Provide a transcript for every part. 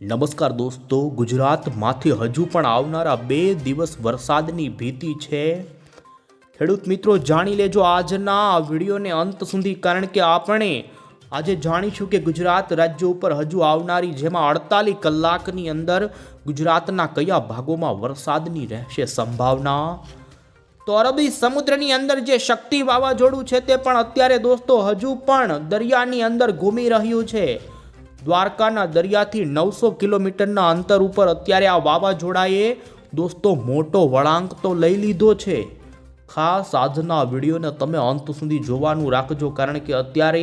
નમસ્કાર દોસ્તો, ગુજરાતમાંથી હજુ પણ આવનારા બે દિવસ વરસાદની ભીતિ છે. ખેડૂત મિત્રો, જાણી લેજો આજના આ વિડીયોને અંત સુધી, કારણ કે આપણે આજે જાણીશું કે ગુજરાત રાજ્ય ઉપર હજુ આવનારી જેમાં અડતાલીસ કલાકની અંદર ગુજરાતના કયા ભાગોમાં વરસાદની રહેશે સંભાવના? તો અરબી સમુદ્રની અંદર જે શક્તિ વાવાઝોડું છે તે પણ અત્યારે દોસ્તો હજુ પણ દરિયાની અંદર ઘૂમી રહ્યું છે. દ્વારકાના દરિયાથી નવસો કિલોમીટરના અંતર ઉપર અત્યારે આ વાવાઝોડાએ દોસ્તો મોટો વળાંક તો લઈ લીધો છે. ખાસ આજના વિડીયોને તમે અંત સુધી જોવાનું રાખજો કારણ કે અત્યારે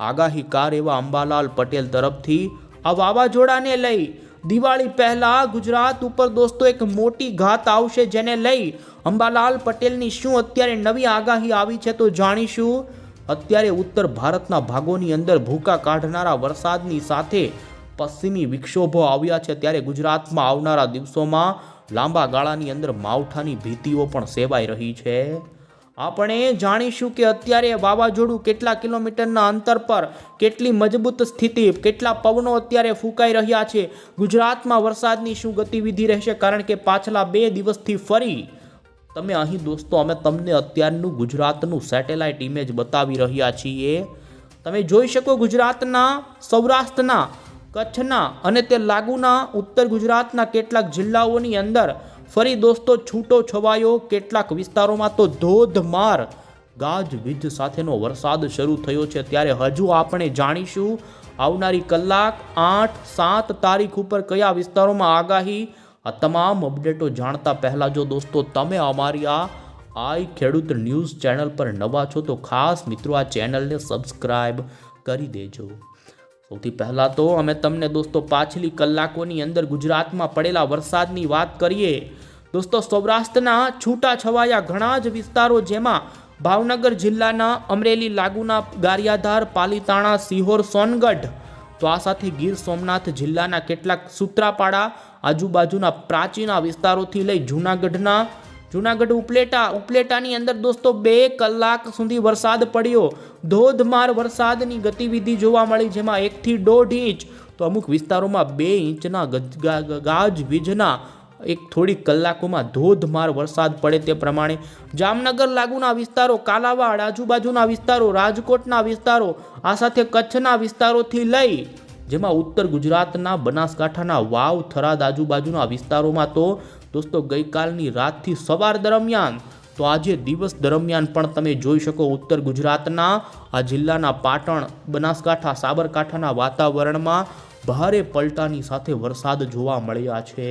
આગાહીકાર એવા અંબાલાલ પટેલ તરફથી આ વાવાઝોડાને લઈ દિવાળી પહેલા ગુજરાત ઉપર દોસ્તો એક મોટી ઘાત આવશે જેને લઈ અંબાલાલ પટેલની શું અત્યારે નવી આગાહી આવી છે તો જાણીશું. અત્યારે ઉત્તર ભારતના ભાગોની અંદર ભૂકા કાઢનારા વરસાદની સાથે પશ્ચિમી વિક્ષોભો આવ્યા છે. ત્યારે ગુજરાતમાં આવનારા દિવસોમાં લાંબા ગાળાની અંદર માવઠાની ભીતિઓ પણ સેવાઈ રહી છે. આપણે જાણીશું કે અત્યારે વાવાઝોડું કેટલા કિલોમીટરના અંતર પર કેટલી મજબૂત સ્થિતિ, કેટલા પવનો અત્યારે ફૂંકાઈ રહ્યા છે. ગુજરાતમાં વરસાદની શું ગતિવિધિ રહેશે? કારણ કે પાછલા બે દિવસથી ફરી તમે અહીં દોસ્તો, અમે તમને અત્યારનું ગુજરાતનું સેટેલાઇટ ઇમેજ બતાવી રહ્યા છીએ. તમે જોઈ શકો ગુજરાતના, સૌરાષ્ટ્રના, કચ્છના અને તે લાગુના ઉત્તર ગુજરાતના કેટલાક જિલ્લાઓની અંદર ફરી દોસ્તો છૂટો છવાયો, કેટલાક વિસ્તારોમાં તો ધોધમાર ગાજવીજ સાથેનો વરસાદ શરૂ થયો છે. ત્યારે હજુ આપણે જાણીશું આવનારી કલાક આઠ સાત તારીખ ઉપર કયા વિસ્તારોમાં આગાહી આ તમામ અપડેટો જાણતા પહેલાં જો દોસ્તો તમે અમારી આ આઈ ખેડૂત ન્યૂઝ ચેનલ પર નવા છો, તો ખાસ મિત્રો આ ચેનલને સબસ્ક્રાઈબ કરી દેજો. સૌથી પહેલાં તો અમે તમને દોસ્તો પાછલી કલાકોની અંદર ગુજરાતમાં પડેલા વરસાદની વાત કરીએ. દોસ્તો સૌરાષ્ટ્રના છૂટા છવાયા ઘણા જ વિસ્તારો જેમાં ભાવનગર જિલ્લાના અમરેલી, લાગુના ગારિયાધાર, પાલીતાણા, સિહોર, સોનગઢ, તો આ સાથે ગીર સોમનાથ જિલ્લાના કેટલાક સૂત્રાપાડા આજુબાજુના પ્રાચીના વિસ્તારોથી લઈ જૂનાગઢના, જૂનાગઢ ઉપલેટા, ઉપલેટાની અંદર દોસ્તો બે કલાક સુધી વરસાદ પડ્યો. ધોધમાર વરસાદની ગતિવિધિ જોવા મળી, જેમાં એકથી દોઢ ઇંચ, તો અમુક વિસ્તારોમાં બે ઇંચના ગાજ વીજના એક થોડી કલાકોમાં ધોધમાર વરસાદ પડે તે પ્રમાણે. જામનગર લાગુના વિસ્તારો, કાલાવાડ, આજુબાજુના વિસ્તારો, રાજકોટના વિસ્તારો, આ સાથે કચ્છના વિસ્તારોથી લઈ જેમાં ઉત્તર ગુજરાતના બનાસકાંઠાના વાવ, થરાદ આજુબાજુના વિસ્તારોમાં તો દોસ્તો ગઈકાલની રાતથી સવાર દરમિયાન તો આજે દિવસ દરમિયાન પણ તમે જોઈ શકો ઉત્તર ગુજરાતના આ જિલ્લાના પાટણ, બનાસકાંઠા, સાબરકાંઠાના વાતાવરણમાં ભારે પલટાની સાથે વરસાદ જોવા મળ્યા છે.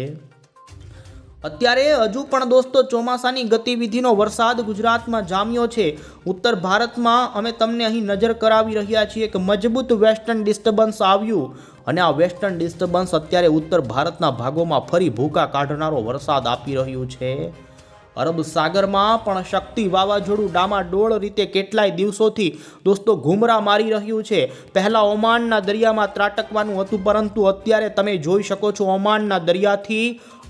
અત્યારે હજુ પણ દોસ્તો ચોમાસાની ગતિવિધિનો વરસાદ ગુજરાતમાં જામ્યો છે. ઉત્તર ભારતમાં અમે તમને અહીં નજર કરાવી રહ્યા છીએ કે મજબૂત વેસ્ટર્ન ડિસ્ટર્બન્સ આવ્યું અને આ વેસ્ટર્ન ડિસ્ટર્બન્સ અત્યારે ઉત્તર ભારતના ભાગોમાં ફરી ભૂકા કાઢનારો વરસાદ આપી રહ્યું છે. અરબ સાગરમાં પણ શક્તિ વાવાઝોડું ડામાડોળ રીતે કેટલાય દિવસોથી દોસ્તો ઘૂમરા મારી રહ્યું છે. પહેલાં ઓમાનના દરિયામાં ત્રાટકવાનું હતું, પરંતુ અત્યારે તમે જોઈ શકો છો ઓમાનના દરિયાથી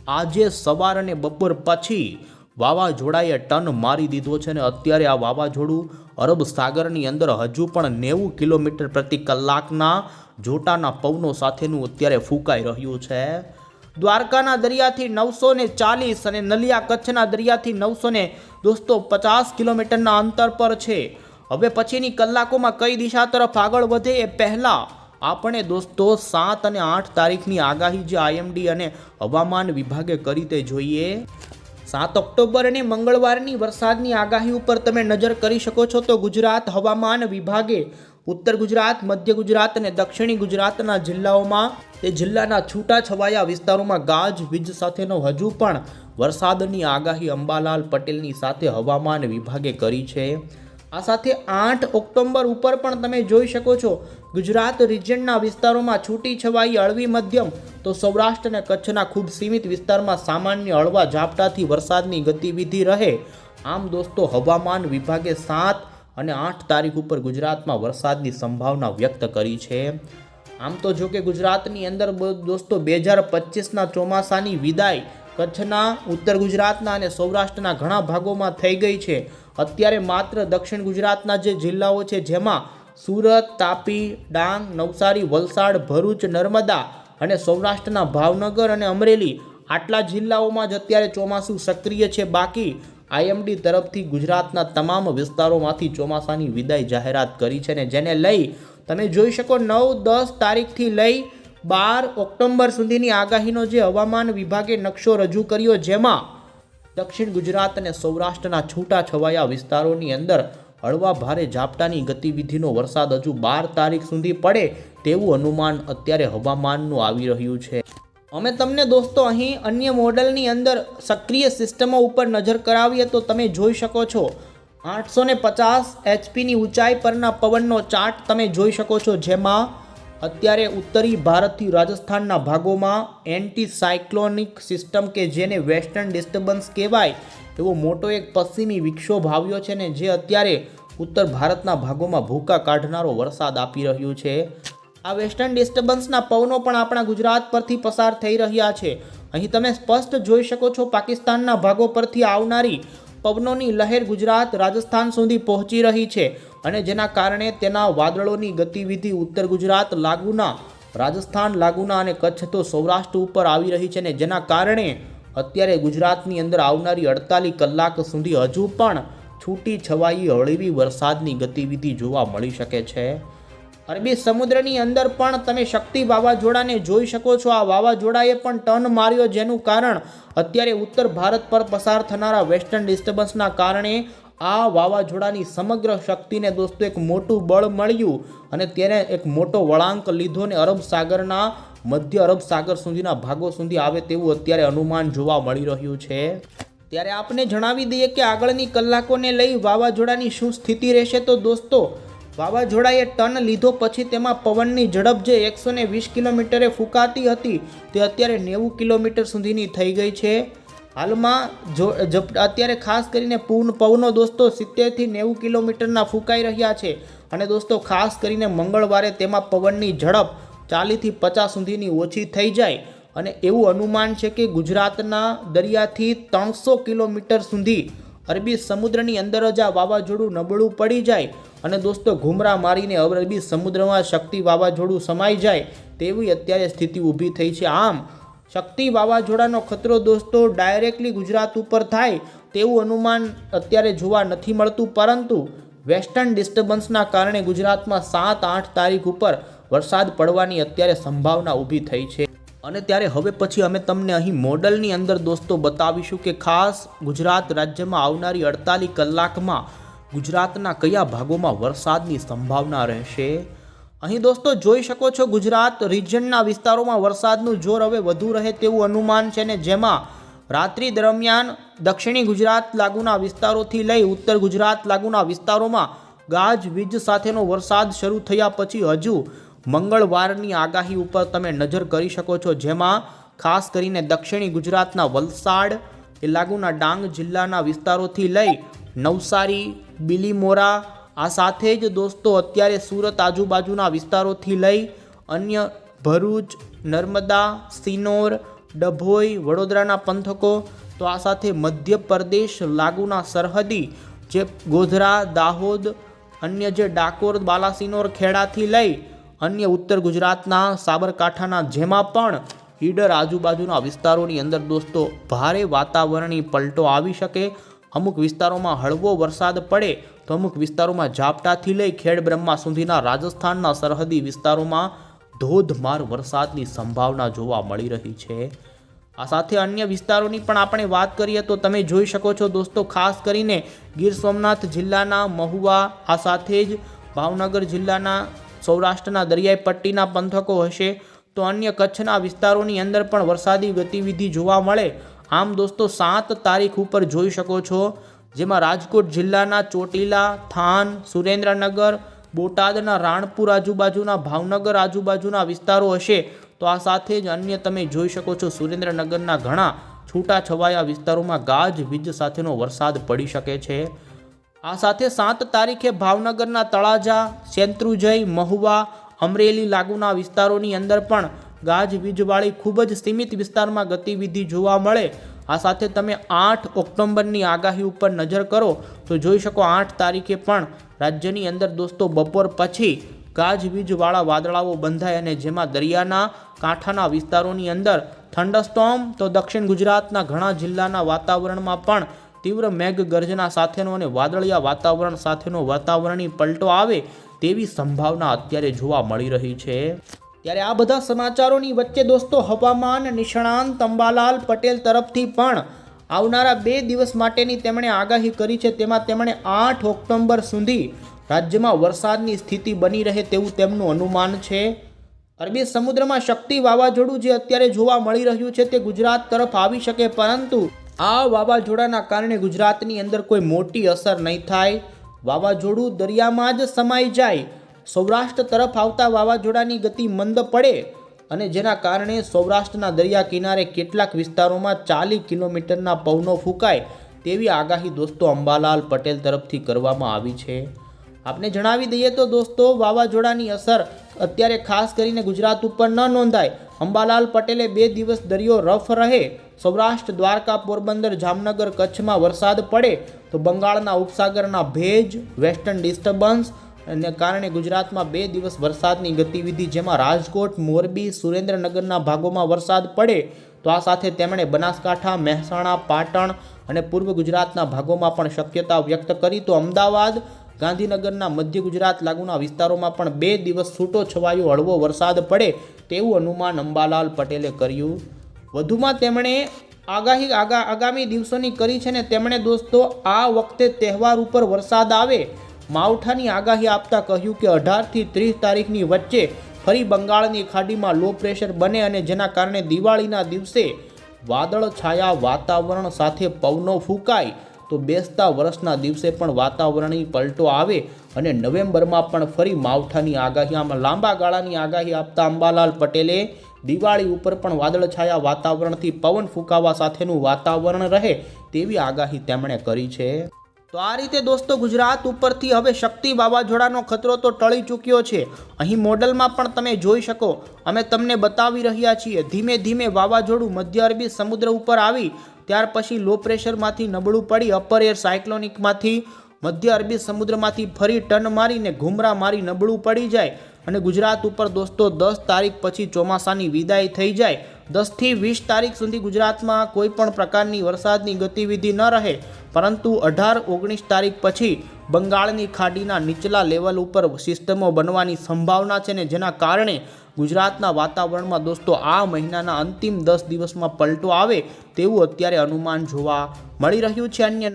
આજે સવાર અને બપોર પછી વાવાઝોડાએ ટન મારી દીધો છે અને અત્યારે આ વાવાઝોડું અરબ સાગરની અંદર હજુ પણ નેવું કિલોમીટર પ્રતિ કલાકના જોટાના પવનો સાથેનું અત્યારે ફૂંકાઈ રહ્યું છે. દ્વારકાના દરિયાથી નવસો ને ચાલીસ અને નલિયા કચ્છના દરિયાથી નવસો ને દોસ્તો પચાસ કિલોમીટરના અંતર પર છે. હવે પછીની કલાકોમાં કઈ દિશા તરફ આગળ વધે એ પહેલાં આપણે દોસ્તો સાત અને આઠ તારીખની આગાહી જે આઈએમડી અને હવામાન વિભાગે કરી તે જોઈએ. સાત ઓક્ટોબર અને મંગળવારની વરસાદની આગાહી ઉપર તમે નજર કરી શકો છો તો ગુજરાત હવામાન વિભાગે ઉત્તર ગુજરાત, મધ્ય ગુજરાત અને દક્ષિણી ગુજરાતના જિલ્લાઓમાં, તે જિલ્લાના છૂટાછવાયા વિસ્તારોમાં ગાજ, વીજ સાથેનો હજુ પણ વરસાદની આગાહી અંબાલાલ પટેલની સાથે હવામાન વિભાગે કરી છે. આ સાથે આઠ ઓક્ટોબર ઉપર પણ તમે જોઈ શકો છો, ગુજરાત રિજનના વિસ્તારોમાં છૂટી છવાઈ હળવી મધ્યમ. તો સૌરાષ્ટ્ર અને કચ્છના ખૂબ સીમિત વિસ્તારમાં સામાન્ય હળવા ઝાપટાથી વરસાદની ગતિવિધિ રહે. આમ દોસ્તો, હવામાન વિભાગે સાત અને આઠ તારીખ ઉપર ગુજરાતમાં વરસાદની સંભાવના વ્યક્ત કરી છે. આમ તો જો કે ગુજરાતની અંદર દોસ્તો, બે હજાર પચીસના ચોમાસાની વિદાય કચ્છના, ઉત્તર ગુજરાતના અને સૌરાષ્ટ્રના ઘણા ભાગોમાં થઈ ગઈ છે. અત્યારે માત્ર દક્ષિણ ગુજરાતના જે જિલ્લાઓ છે, જેમાં સુરત, તાપી, ડાંગ, નવસારી, વલસાડ, ભરૂચ, નર્મદા અને સૌરાષ્ટ્રના ભાવનગર અને અમરેલી આટલા જિલ્લાઓમાં જ અત્યારે ચોમાસું સક્રિય છે. બાકી આઈએમડી તરફથી ગુજરાતના તમામ વિસ્તારોમાંથી ચોમાસાની વિદાય જાહેરાત કરી છે ને જેને લઈ તમે જોઈ શકો નવ દસ તારીખથી લઈ બાર ઓક્ટોબર સુધીની આગાહીનો જે હવામાન વિભાગે નકશો રજૂ કર્યો જેમાં દક્ષિણ ગુજરાત અને સૌરાષ્ટ્રના છૂટા છવાયા વિસ્તારોની અંદર હળવા ભારે ઝાપટાની ગતિવિધિનો વરસાદ હજુ બાર તારીખ સુધી પડે તેવું અનુમાન અત્યારે હવામાનનું આવી રહ્યું છે. અમે તમને દોસ્તો અહીં અન્ય મોડલની અંદર સક્રિય સિસ્ટમો ઉપર નજર કરાવીએ તો તમે જોઈ શકો છો આઠસો ને પચાસ એચપીની ઊંચાઈ પરના પવનનો ચાર્ટ તમે જોઈ શકો છો જેમાં અત્યારે ઉત્તરી ભારતથી રાજસ્થાનના ભાગોમાં એન્ટી સાયક્લોનિક સિસ્ટમ કે જેને વેસ્ટર્ન ડિસ્ટર્બન્સ કહેવાય, એવો મોટો એક પશ્ચિમી વિક્ષોભ આવ્યો છે ને જે અત્યારે ઉત્તર ભારતના ભાગોમાં ભૂકા કાઢનારો વરસાદ આપી રહ્યું છે. આ વેસ્ટર્ન ડિસ્ટર્બન્સના પવનો પણ આપણા ગુજરાત પરથી પસાર થઈ રહ્યા છે. અહીં તમે સ્પષ્ટ જોઈ શકો છો પાકિસ્તાનના ભાગો પરથી આવનારી પવનોની લહેર ગુજરાત રાજસ્થાન સુધી પહોંચી રહી છે અને જેના કારણે તેના વાદળોની ગતિવિધિ ઉત્તર ગુજરાત લાગુના, રાજસ્થાન લાગુના અને કચ્છ તો સૌરાષ્ટ્ર ઉપર આવી રહી છે ને જેના કારણે અત્યારે ગુજરાતની અંદર આવનારી અડતાલીસ કલાક સુધી હજુ પણ છૂટી છવાઈ હળવી વરસાદની ગતિવિધિ જોવા મળી શકે છે. અરબી સમુદ્રની અંદર પણ તમે શક્તિ વાવાઝોડાને જોઈ શકો છો. આ વાવાઝોડાએ પણ ટર્ન માર્યો જેનું કારણ અત્યારે ઉત્તર ભારત પર પસાર થનારા વેસ્ટર્ન ડિસ્ટર્બન્સના કારણે આ વાવાઝોડાની સમગ્ર શક્તિને દોસ્તો એક મોટું બળ મળ્યું અને તેને એક મોટો વળાંક લીધો ને અરબ સાગરના મધ્ય અરબ સાગર સુધીના ભાગો સુધી આવે તેવું અત્યારે અનુમાન જોવા મળી રહ્યું છે. ત્યારે આપને જણાવી દઈએ કે આગળની કલાકોને લઈ વાવાઝોડાની શું સ્થિતિ રહેશે તો દોસ્તો વાવાઝોડાએ ટર્ન લીધો પછી તેમાં પવનની ઝડપ જે એકસો ને વીસ કિલોમીટરે ફૂંકાતી હતી, તે અત્યારે નેવું કિલોમીટર સુધીની થઈ ગઈ છે. હાલમાં જો અત્યારે ખાસ કરીને પૂર્ણ પવનો દોસ્તો સિત્તેરથી નેવું કિલોમીટરના ફૂંકાઈ રહ્યા છે. અને દોસ્તો, ખાસ કરીને મંગળવારે તેમાં પવનની ઝડપ ચાલીસથી પચાસ સુધીની ઓછી થઈ જાય. અને એવું અનુમાન છે કે ગુજરાતના દરિયાથી ત્રણસો કિલોમીટર સુધી અરબી સમુદ્રની અંદર જ આ વાવાઝોડું નબળું પડી જાય અને દોસ્તો ઘૂમરા મારીને અરબી સમુદ્રમાં શક્તિ વાવાઝોડું સમાઈ જાય તેવી અત્યારે સ્થિતિ ઊભી થઈ છે. આમ, શક્તિ વાવાઝોડાનો ખતરો દોસ્તો ડાયરેક્ટલી ગુજરાત ઉપર થાય તેવું અનુમાન અત્યારે જોવા નથી મળતું, પરંતુ વેસ્ટર્ન ડિસ્ટર્બન્સના કારણે ગુજરાતમાં સાત આઠ તારીખ ઉપર વરસાદ પડવાની અત્યારે સંભાવના ઊભી થઈ છે. અને ત્યારે હવે પછી અમે તમને અહીં મોડલની અંદર દોસ્તો બતાવીશું કે ખાસ ગુજરાત રાજ્યમાં આવનારી અડતાલીસ કલાકમાં ગુજરાતના કયા ભાગોમાં વરસાદની સંભાવના રહેશે? અહીં દોસ્તો જોઈ શકો છો ગુજરાત રિજનના વિસ્તારોમાં વરસાદનું જોર હવે વધુ રહે તેવું અનુમાન છે ને જેમાં રાત્રિ દરમિયાન દક્ષિણી ગુજરાત લાગુના વિસ્તારોથી લઈ ઉત્તર ગુજરાત લાગુના વિસ્તારોમાં ગાજ વીજ સાથેનો વરસાદ શરૂ થયા પછી હજુ મંગળવારની આગાહી ઉપર તમે નજર કરી શકો છો. જેમાં ખાસ કરીને દક્ષિણી ગુજરાતના વલસાડ એ લાગુના ડાંગ જિલ્લાના વિસ્તારોથી લઈ નવસારી, બિલીમોરા, આ સાથે જ દોસ્તો અત્યારે સુરત આજુબાજુના વિસ્તારોથી લઈ અન્ય ભરૂચ, નર્મદા, સિનોર, ડભોઈ, વડોદરાના પંથકો, તો આ સાથે મધ્યપ્રદેશ, લાગુના સરહદી, જે ગોધરા, દાહોદ, અન્ય જે ડાકોર, બાલાસિનોર ખેડાથી લઈ અન્ય ઉત્તર ગુજરાતના સાબરકાંઠાના જેમાં પણ ઈડર આજુબાજુના વિસ્તારોની અંદર દોસ્તો ભારે વાતાવરણીય પલટો આવી શકે. અમુક વિસ્તારોમાં હળવો વરસાદ પડે તો અમુક વિસ્તારોમાં ઝાપટાથી લઈ ખેડ બ્રહ્મા સુધીના રાજસ્થાનના સરહદી વિસ્તારોમાં ધોધમાર વરસાદની સંભાવના જોવા મળી રહી છે. આ સાથે અન્ય વિસ્તારોની પણ આપણે વાત કરીએ તો તમે જોઈ શકો છો દોસ્તો ખાસ કરીને ગીર સોમનાથ જિલ્લાના મહુવા, આ સાથે જ ભાવનગર જિલ્લાના સૌરાષ્ટ્રના દરિયાઈ પટ્ટીના પંથકો હશે તો અન્ય કચ્છના વિસ્તારોની અંદર પણ વરસાદી ગતિવિધિ જોવા મળે. આમ દોસ્તો, સાત તારીખ ઉપર જોઈ શકો છો, જેમાં રાજકોટ જિલ્લાના ચોટીલા, થાન, સુરેન્દ્રનગર, બોટાદના રાણપુર આજુબાજુના, ભાવનગર આજુબાજુના વિસ્તારો હશે. તો આ સાથે જ અન્ય તમે જોઈ શકો છો, સુરેન્દ્રનગરના ઘણા છૂટાછવાયા વિસ્તારોમાં ગાજ, વીજ સાથેનો વરસાદ પડી શકે છે. આ સાથે સાત તારીખે ભાવનગરના તળાજા શેત્રુજય મહુવા, અમરેલી લાગુના વિસ્તારોની અંદર પણ ગાજવીજવાળી ખૂબ જ સીમિત વિસ્તારમાં ગતિવિધિ જોવા મળે. આ સાથે તમે આઠ ઓક્ટોબરની આગાહી ઉપર નજર કરો તો જોઈ શકો આઠ તારીખે પણ રાજ્યની અંદર દોસ્તો બપોર પછી ગાજવીજવાળા વાદળાઓ બંધાય અને જેમાં દરિયાના કાંઠાના વિસ્તારોની અંદર થંડરસ્ટોમ તો દક્ષિણ ગુજરાતના ઘણા જિલ્લાના વાતાવરણમાં પણ તીવ્ર મેઘ ગર્જના સાથેનો અને વાદળિયા વાતાવરણ સાથેનો વાતાવરણની પલટો આવે તેવી સંભાવના અત્યારે જોવા મળી રહી છે. ત્યારે આ બધા સમાચારોની વચ્ચે દોસ્તો હવામાન નિષ્ણાંત અંબાલાલ પટેલ તરફથી પણ આવનારા બે દિવસ માટેની તેમણે આગાહી કરી છે. તેમાં તેમણે આઠ ઓક્ટોબર સુધી રાજ્યમાં વરસાદની સ્થિતિ બની રહે તેવું તેમનું અનુમાન છે. અરબી સમુદ્રમાં શક્તિ વાવાઝોડું જે અત્યારે જોવા મળી રહ્યું છે તે ગુજરાત તરફ આવી શકે, પરંતુ આ વાવાઝોડાના કારણે ગુજરાતની અંદર કોઈ મોટી અસર નહીં થાય. વાવાઝોડું દરિયામાં જ સમાઈ જાય. સૌરાષ્ટ્ર તરફ આવતા વાવાઝોડાની ગતિ મંદ પડે અને જેના કારણે સૌરાષ્ટ્રના દરિયા કિનારે કેટલાક વિસ્તારોમાં ચાલીસ કિલોમીટરના પવનો ફૂંકાય તેવી આગાહી દોસ્તો અંબાલાલ પટેલ તરફથી કરવામાં આવી છે. આપને જણાવી દઈએ તો દોસ્તો, વાવાઝોડાની અસર અત્યારે ખાસ કરીને ગુજરાત ઉપર ન નોંધાય. અંબાલાલ પટેલે બે દિવસ દરિયો રફ રહે સૌરાષ્ટ્ર, દ્વારકા, પોરબંદર, જામનગર કચ્છમાં વરસાદ પડે તો બંગાળના ઉપસાગરના ભેજ, વેસ્ટર્ન ડિસ્ટર્બન્સ અને કારણે ગુજરાતમાં બે દિવસ વરસાદની ગતિવિધિ જેમાં રાજકોટ, મોરબી, સુરેન્દ્રનગરના ભાગોમાં વરસાદ પડે તો આ સાથે તેમણે બનાસકાંઠા, મહેસાણા, પાટણ અને પૂર્વ ગુજરાતના ભાગોમાં પણ શક્યતા વ્યક્ત કરી તો અમદાવાદ, ગાંધીનગરના મધ્ય ગુજરાત લાગુના વિસ્તારોમાં પણ બે દિવસ છૂટો છવાયો હળવો વરસાદ પડે તેવું અનુમાન અંબાલાલ પટેલે કર્યું. વધુમાં તેમણે આગાહી આગા આગામી દિવસોની કરી છે ને તેમણે દોસ્તો આ વખતે તહેવાર ઉપર વરસાદ આવે માવઠાની આગાહી આપતા કહ્યું કે અઢારથી ત્રીસ તારીખની વચ્ચે ફરી બંગાળની ખાડીમાં લો પ્રેશર બને અને જેના કારણે દિવાળીના દિવસે વાદળ છાયા વાતાવરણ સાથે પવનો ફૂંકાય તો બેસતા વર્ષના દિવસે પણ વાતાવરણની પલટો આવે અને નવેમ્બરમાં પણ ફરી માવઠાની આગાહી, આમાં લાંબા ગાળાની આગાહી આપતા અંબાલાલ પટેલે દિવાળી ઉપર પણ વાદળછાયા વાતાવરણથી પવન ફૂંકાવા સાથેનું વાતાવરણ રહે તેવી આગાહી તેમણે કરી છે. તો આ રીતે દોસ્તો ગુજરાત ઉપરથી હવે શક્તિ વાવાઝોડાનો ખતરો તો ટળી ચૂક્યો છે. અહીં મોડલમાં પણ તમે જોઈ શકો, અમે તમને બતાવી રહ્યા છીએ, ધીમે ધીમે વાવાઝોડું મધ્ય અરબી સમુદ્ર ઉપર આવી, ત્યાર પછી લો પ્રેશરમાંથી નબળું પડી અપર એર સાયક્લોનિકમાંથી મધ્ય અરબી સમુદ્રમાંથી ફરી ટન મારીને ઘૂમરા મારી નબળું પડી જાય અને ગુજરાત ઉપર દોસ્તો દસ તારીખ પછી ચોમાસાની વિદાય થઈ જાય. દસથી વીસ તારીખ સુધી ગુજરાતમાં કોઈ પણ પ્રકારની વરસાદની ગતિવિધિ ન રહે. પરંતુ અઢાર ઓગણીસ તારીખ પછી બંગાળની ખાડીના નીચલા લેવલ ઉપર સિસ્ટમો બનવાની સંભાવના છે ને જેના કારણે ગુજરાતના વાતાવરણમાં દોસ્તો આ મહિનાના અંતિમ દસ દિવસમાં પલટો આવે તેવું અત્યારે અનુમાન જોવા મળી રહ્યું છે. અન્ય